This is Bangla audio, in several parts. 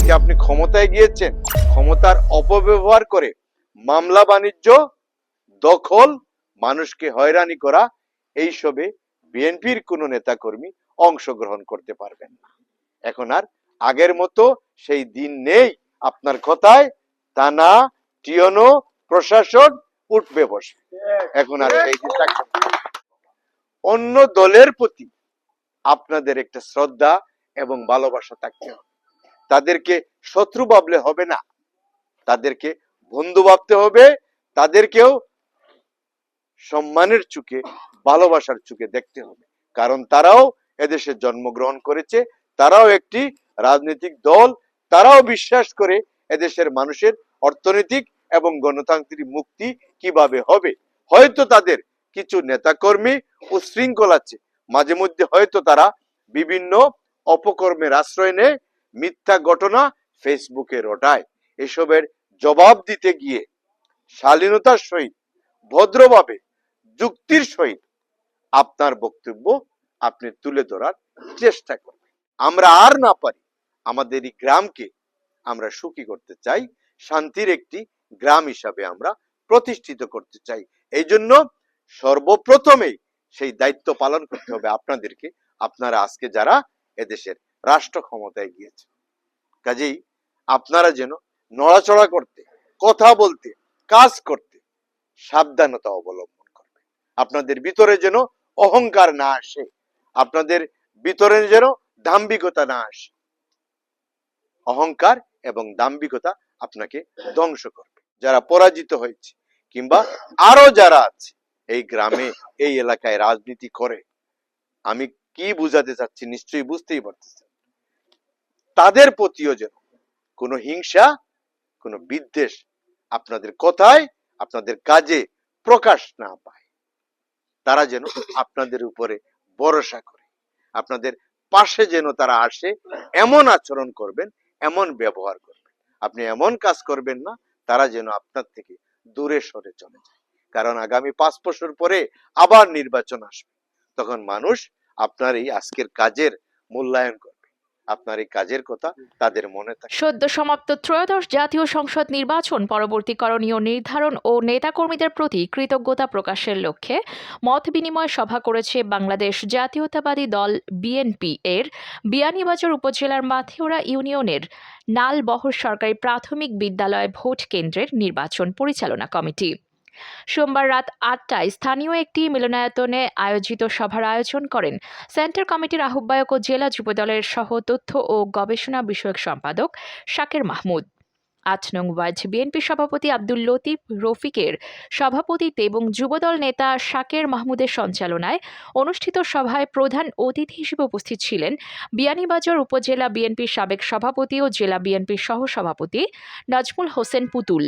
আজকে আপনি ক্ষমতায় গিয়েছেন, ক্ষমতার অপব্যবহার করে মামলা বাণিজ্য, দখল, মানুষকে হয়রানি করা, এইসবে বিএনপির কোনো নেতাকর্মী অংশগ্রহণ করতে পারবেন না। এখন আর আগের মতো সেই দিন নেই। আপনার কথায় থানা টিয়নো প্রশাসন উঠবে বসে। এখন আর দিন অন্য দলের প্রতি আপনাদের একটা শ্রদ্ধা এবং ভালোবাসা থাকতে হবে। তাদেরকে শত্রু ভাবলে হবে না। তাদেরকে বন্ধু ভাবতে হবে, তাদেরকেও সম্মানের চোখে ভালোবাসার চোখে দেখতে হবে। কারণ তারাও এদেশে জন্মগ্রহণ করেছে, তারাও একটি রাজনৈতিক দল, তারাও বিশ্বাস করে এদেশের মানুষের অর্থনৈতিক এবং গণতান্ত্রিক মুক্তি কীভাবে হবে। হয়তো তাদের কিছু নেতাকর্মী উশৃঙ্খল আছে মাঝে মধ্যে হয়তো তারা বিভিন্ন অপকর্মের আশ্রয় নেয় মিথ্যা ঘটনা ফেসবুকে রটায় এসবের জবাব দিতে গিয়ে শালীনতার সহিত, ভদ্রভাবে, যুক্তির সহিত আপনার বক্তব্য আপনি তুলে ধরার চেষ্টা করবেন। আমরা আর না পারি, আমাদের এই গ্রামকে আমরা সুখী করতে চাই, শান্তির একটি গ্রাম হিসাবে আমরা প্রতিষ্ঠিত করতে চাই। এই জন্য সর্বপ্রথমেই সেই দায়িত্ব পালন করতে হবে আপনাদেরকে। আপনারা আজকে যারা এদেশের রাষ্ট্র ক্ষমতায় গিয়েছে। কাজেই আপনারা যেন নড়াচড়া করতে, কথা বলতে, কাজ করতে সাবধানতা অবলম্বন করবে আপনাদের ভিতরে যেন অহংকার না আসে, আপনাদের ভিতরে যেন দাম্ভিকতা না আসে। অহংকার এবং দাম্ভিকতা আপনাকে ধ্বংস করবে। যারা পরাজিত হয়েছে কিংবা আরও যারা আছে, এই গ্রামে, এই এলাকায় রাজনীতি করে, আমি কি বুঝাতে চাচ্ছি নিশ্চয়ই বুঝতেই পারতেছেন। তাদের প্রতিও যেন কোনো হিংসা, কোনো বিদ্বেষ আপনাদের কথায়, আপনাদের কাজে প্রকাশ না পায়। তারা যেন আপনাদের উপরে ভরসা করে। আপনাদের পাশে যেন তারা আসে, এমন আচরণ করবেন, এমন ব্যবহার করবেন। আপনি এমন কাজ করবেন না, তারা যেন আপনার থেকে দূরে সরে চলে যায়। কারণ আগামী পাঁচ বছর পরে আবার নির্বাচন আসবে। তখন মানুষ আপনার এই আজকের কাজের মূল্যায়ন করবে। আপনার এই কাজের কথা তাদের মনে থাকে। সদ্য সমাপ্ত ত্রয়োদশ জাতীয় সংসদ নির্বাচন পরবর্তী করণীয় নির্ধারণ ও নেতাকর্মীদের প্রতি কৃতজ্ঞতা প্রকাশের লক্ষ্যে মত বিনিময় সভা করেছে বাংলাদেশ জাতীয়তাবাদী দল বিএনপি এর বিয়ানীবাজার উপজেলার মাথিওরা ইউনিয়নের নালবহর সরকারি প্রাথমিক বিদ্যালয় ভোট কেন্দ্রের নির্বাচন পরিচালনা কমিটি। সোমবার রাত আটটায় স্থানীয় একটি মিলনায়তনে আয়োজিত সভার আয়োজন করেন সেন্টার কমিটির আহ্বায়ক ও জেলা যুবদলের সহ তথ্য ও গবেষণা বিষয়ক সম্পাদক শাকের মাহমুদ। আট নং ওয়ার্ড, বিএনপি সভাপতি আব্দুল লতিফ রফিকের সভাপতিত্বে এবং যুবদল নেতা শাকের মাহমুদের সঞ্চালনায় অনুষ্ঠিত সভায় প্রধান অতিথি হিসেবে উপস্থিত ছিলেন বিয়ানীবাজার উপজেলা বিএনপির সাবেক সভাপতি ও জেলা বিএনপির সহসভাপতি নাজমুল হোসেন পুতুল।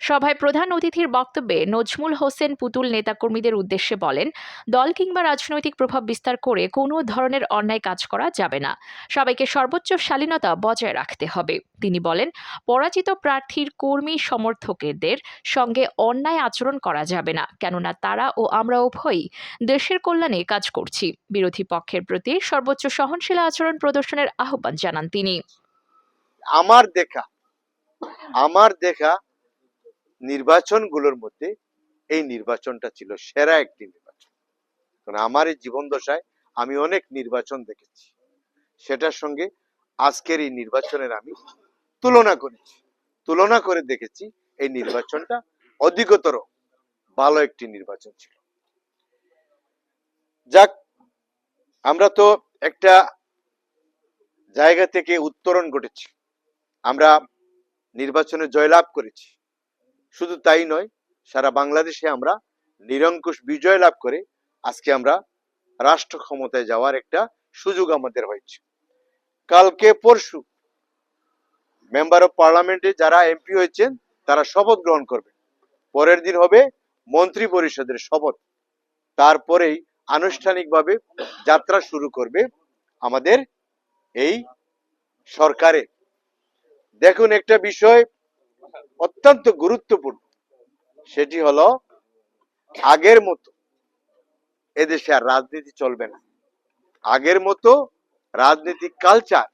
সভায় প্রধান অতিথির বক্তব্যে নজমুল হোসেন পুতুল নেতাকর্মীদের উদ্দেশ্যে বলেন, দল কিংবা রাজনৈতিক প্রভাব বিস্তার করে কোনো ধরনের অন্যায় কাজ করা যাবে না। সবাইকে সর্বোচ্চ শালীনতা বজায় রাখতে হবে। তিনি বলেন, পরাজিত প্রার্থীর কর্মী সমর্থকদের সঙ্গে অন্যায় আচরণ করা যাবে না, কেননা তারা ও আমরা উভয়ই দেশের কল্যাণে কাজ করছি। বিরোধী পক্ষের প্রতি সর্বোচ্চ সহনশীল আচরণ প্রদর্শনের আহ্বান জানান তিনি। আমার দেখা আমার দেখা নির্বাচনগুলোর মধ্যে এই নির্বাচনটা ছিল সেরা একটি নির্বাচন। কারণ আমার এই জীবন দশায় আমি অনেক নির্বাচন দেখেছি। সেটার সঙ্গে আজকের এই নির্বাচনের আমি তুলনা করেছি। তুলনা করে দেখেছি এই নির্বাচনটা অধিকতর ভালো একটি নির্বাচন ছিল। যাক, আমরা তো একটা জায়গা থেকে উত্তরণ ঘটেছি। আমরা নির্বাচনে জয়লাভ করেছি। শুধু তাই নয়, সারা বাংলাদেশে আমরা নিরঙ্কুশ বিজয় লাভ করে আজকে আমরা রাষ্ট্র ক্ষমতায় যাওয়ার একটা সুযোগ আমাদের হয়েছে। কালকে পরশু মেম্বার অফ পার্লামেন্টে যারা এমপি হয়েছেন, তারা শপথ গ্রহণ করবে পরের দিন হবে মন্ত্রী পরিষদের শপথ। তারপরেই আনুষ্ঠানিকভাবে যাত্রা শুরু করবে আমাদের এই সরকারে দেখুন একটা বিষয় অত্যন্ত গুরুত্বপূর্ণ। সেটি হলো, আগের মতো এদেশে আর রাজনীতি চলবে না। আগের মতো রাজনৈতিক কালচার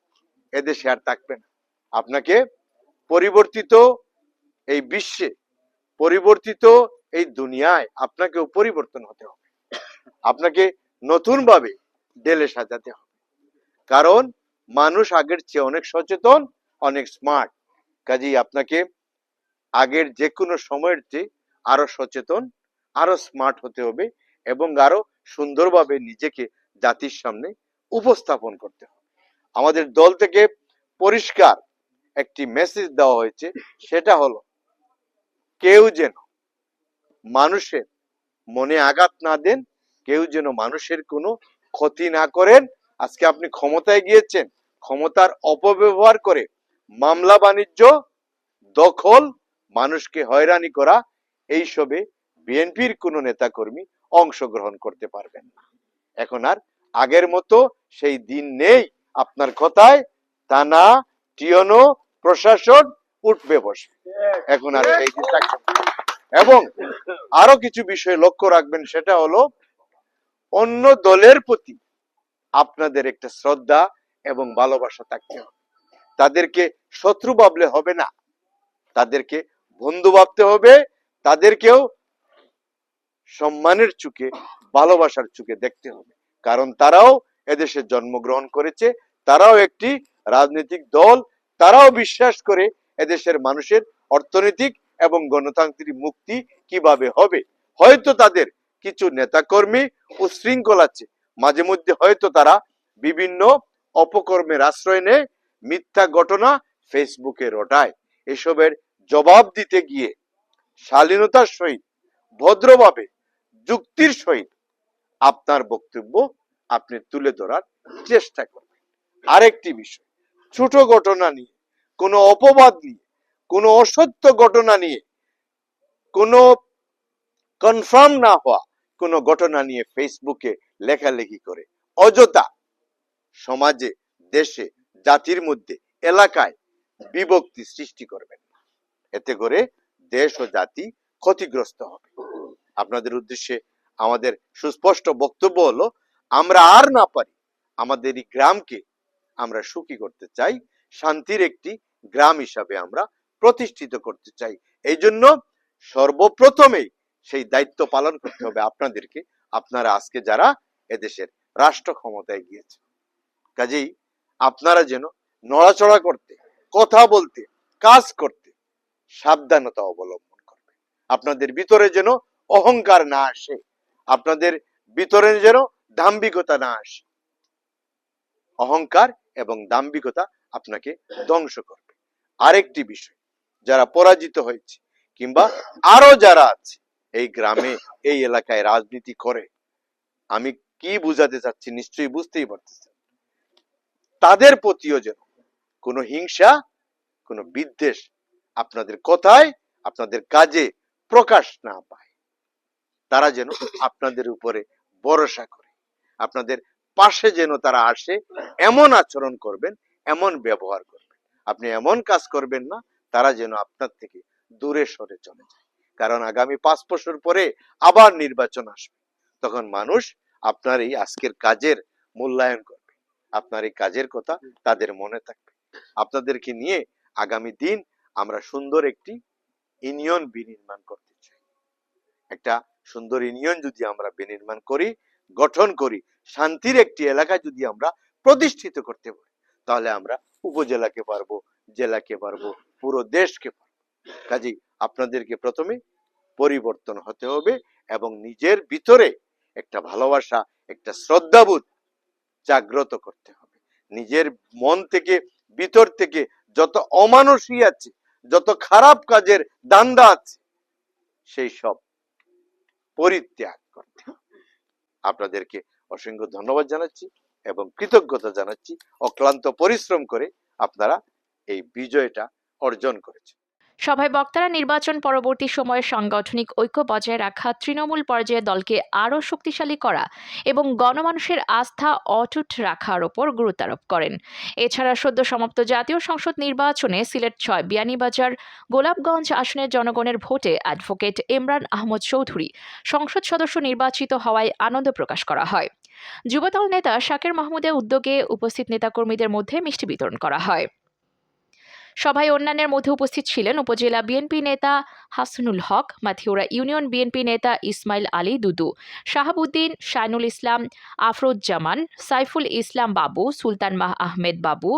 এদেশে আর থাকবে না। আপনাকে পরিবর্তিত এই বিশ্বে, পরিবর্তিত এই দুনিয়ায় আপনাকেও পরিবর্তন হতে হবে। আপনাকে নতুন ভাবে ডেলে সাজাতে হবে। কারণ, মানুষ আগের চেয়ে অনেক সচেতন, অনেক স্মার্ট কাজেই আপনাকে আগের যে কোনো সময়ের চেয়ে আরও সচেতন, আরও স্মার্ট হতে হবে এবং আরও সুন্দরভাবে নিজেকে জাতির সামনে উপস্থাপন করতে হবে। আমাদের দল থেকে পরিষ্কার একটি মেসেজ দেওয়া হয়েছে, সেটা হলো, কেউ যেন মানুষের মনে আঘাত না দেন, কেউ যেন মানুষের কোনো ক্ষতি না করেন। আজকে আপনি ক্ষমতায় গিয়েছেন, ক্ষমতার অপব্যবহার করে মামলা বাণিজ্য দখল মানুষকে হয়রানি করা, এইসবে বিএনপির কোনো নেতাকর্মী অংশগ্রহণ করতে পারবেন না। এখন আর আগের মতো সেই দিন নেই। আপনার কথায় থানা টিয়নো প্রশাসন উঠবে বসে এখন আর সেই দিন থাকবে এবং আরও কিছু বিষয় লক্ষ্য রাখবেন, সেটা হলো অন্য দলের প্রতি আপনাদের একটা শ্রদ্ধা এবং ভালোবাসা থাকতে হবে। তাদেরকে শত্রু ভাবলে হবে না। তাদেরকে বন্ধু ভাবতে হবে, তাদেরকেও সম্মানের চোখে ভালোবাসার চোখে দেখতে হবে। কারণ তারাও এদেশে জন্মগ্রহণ করেছে, তারাও একটি রাজনৈতিক দল, তারাও বিশ্বাস করে এদেশের মানুষের অর্থনৈতিক এবং গণতান্ত্রিক মুক্তি কীভাবে হবে। হয়তো তাদের কিছু নেতাকর্মী উশৃঙ্খল আছে, মাঝে মধ্যে হয়তো তারা বিভিন্ন অপকর্মের আশ্রয় নেয়, মিথ্যা ঘটনা ফেসবুকে রটায়। এসবের জবাব দিতে গিয়ে শালীনতার সহিত, ভদ্রভাবে, যুক্তির সহিত আপনার বক্তব্য আপনি তুলে ধরার চেষ্টা করবেন। আরেকটি বিষয়, ছোট ঘটনা নিয়ে, কোনো অপবাদ নিয়ে, কোনো অসত্য ঘটনা নিয়ে, কোনো কনফার্ম না হওয়া কোনো ঘটনা নিয়ে ফেসবুকে লেখালেখি করে। অযথা সমাজে, দেশে, জাতির মধ্যে, এলাকায় বিভক্তি সৃষ্টি করবেন। এতে করে দেশ ও জাতি ক্ষতিগ্রস্ত হবে। আপনাদের উদ্দেশ্যে আমাদের সুস্পষ্ট বক্তব্য হলো, আমরা আর না পারি, আমাদের এই গ্রামকে আমরা সুখী করতে চাই, শান্তির একটি গ্রাম হিসাবে আমরা প্রতিষ্ঠিত করতে চাই। এই জন্য সর্বপ্রথমেই সেই দায়িত্ব পালন করতে হবে আপনাদেরকে, আপনারা আজকে যারা এদেশের রাষ্ট্র ক্ষমতায় গিয়েছে কাজেই আপনারা যেন নড়াচড়া করতে, কথা বলতে, কাজ করতে সাবধানতা অবলম্বন করবে। আপনাদের ভিতরে যেন অহংকার না আসে, আপনাদের ভিতরে যেন দাম্ভিকতা না আসে। অহংকার এবং দাম্ভিকতা আপনাকে ধ্বংস করবে। আরেকটি বিষয়, যারা পরাজিত হয়েছে কিংবা আরও যারা আছে, এই গ্রামে, এই এলাকায় রাজনীতি করে, আমি কি বুঝাতে চাচ্ছি নিশ্চয়ই বুঝতেই পারতেছেন। তাদের প্রতিও যেন কোনো হিংসা, কোনো বিদ্বেষ আপনাদের কথায়, আপনাদের কাজে প্রকাশ না পায়। তারা যেন আপনাদের উপরে ভরসা করে। আপনাদের পাশে যেন তারা আসে, এমন আচরণ করবেন, এমন ব্যবহার করবেন। আপনি এমন কাজ করবেন না, তারা যেন আপনার থেকে দূরে সরে চলে যায়। কারণ আগামী পাঁচ বছর পরে আবার নির্বাচন আসবে। তখন মানুষ আপনার এই আজকের কাজের মূল্যায়ন করবে। আপনার এই কাজের কথা তাদের মনে থাকবে। আপনাদেরকে নিয়ে আগামী দিন আমরা সুন্দর একটি ইউনিয়ন বিনির্মাণ করতে চাই। একটা সুন্দর ইউনিয়ন যদি আমরা বিনির্মাণ করি, গঠন করি, শান্তির একটি এলাকা যদি আমরা প্রতিষ্ঠিত করতে পারি, তাহলে আমরা উপজেলাকে পারব, জেলাকে পারব, পুরো দেশকে পারব। কাজেই আপনাদেরকে প্রথমে পরিবর্তন হতে হবে এবং নিজের ভিতরে একটা ভালোবাসা, একটা শ্রদ্ধাবোধ জাগ্রত করতে হবে। নিজের মন থেকে, ভিতর থেকে যত অমানুষই আছে যত খারাপ কাজের দান্দা আছে, সেই সব পরিত্যাগ করতে আপনাদেরকে অসংখ্য ধন্যবাদ জানাচ্ছি এবং কৃতজ্ঞতা জানাচ্ছি। অক্লান্ত পরিশ্রম করে আপনারা এই বিজয়টা অর্জন করেছেন। সভায় বক্তারা নির্বাচন পরবর্তী সময়ে সাংগঠনিক ঐক্য বজায় রাখা তৃণমূল পর্যায়ে দলকে আরও শক্তিশালী করা এবং গণমানুষের আস্থা অটুট রাখার ওপর গুরুত্বারোপ করেন। এছাড়া সদ্য সমাপ্ত জাতীয় সংসদ নির্বাচনে সিলেট ছয়, বিয়ানীবাজার, গোলাপগঞ্জ আসনের জনগণের ভোটে অ্যাডভোকেট ইমরান আহমদ চৌধুরী সংসদ সদস্য নির্বাচিত হওয়ায় আনন্দ প্রকাশ করা হয়। যুবদল নেতা শাকের মাহমুদের উদ্যোগে উপস্থিত নেতাকর্মীদের মধ্যে মিষ্টি বিতরণ করা হয়। সভায় অন্যান্যের মধ্যে উপস্থিত ছিলেন উপজেলা বিএনপি নেতা হাসনুল হক, মাথিউরা ইউনিয়ন বিএনপি নেতা ইসমাইল আলী দুদু, শাহাবুদ্দিন শাইনুল ইসলাম, আফরোজ্জামান, সাইফুল ইসলাম বাবু, সুলতান মাহ আহমেদ বাবু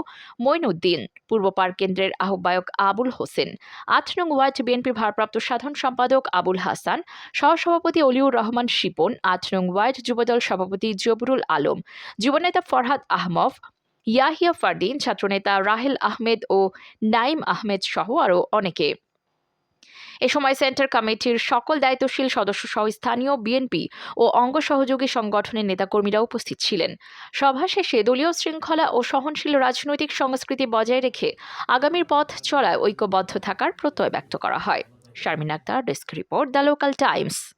মঈনুদ্দিন পূর্ব পার্ক কেন্দ্রের আহ্বায়ক আবুল হোসেন, আট নং ওয়ার্ড বিএনপির ভারপ্রাপ্ত সাধারণ সম্পাদক আবুল হাসান, সহসভাপতি অলিউর রহমান শিপন, আট নং ওয়ার্ড যুবদল সভাপতি জবরুল আলম, যুবনেতা ফরহাদ আহমফ ইয়াহিয়া ফারদিন, ছাত্রনেতা রাহেল আহমেদ ও নাইম আহমেদ সহ আরও অনেকে। এ সময় সেন্টার কমিটির সকল দায়িত্বশীল সদস্য সহ স্থানীয় বিএনপি ও অঙ্গ সহযোগী সংগঠনের নেতাকর্মীরা উপস্থিত ছিলেন। সভা শেষে দলীয় শৃঙ্খলা ও সহনশীল রাজনৈতিক সংস্কৃতি বজায় রেখে আগামীর পথ চলায় ঐক্যবদ্ধ থাকার প্রত্যয় ব্যক্ত করা হয়। Sharmin Akter, desk report, the local times.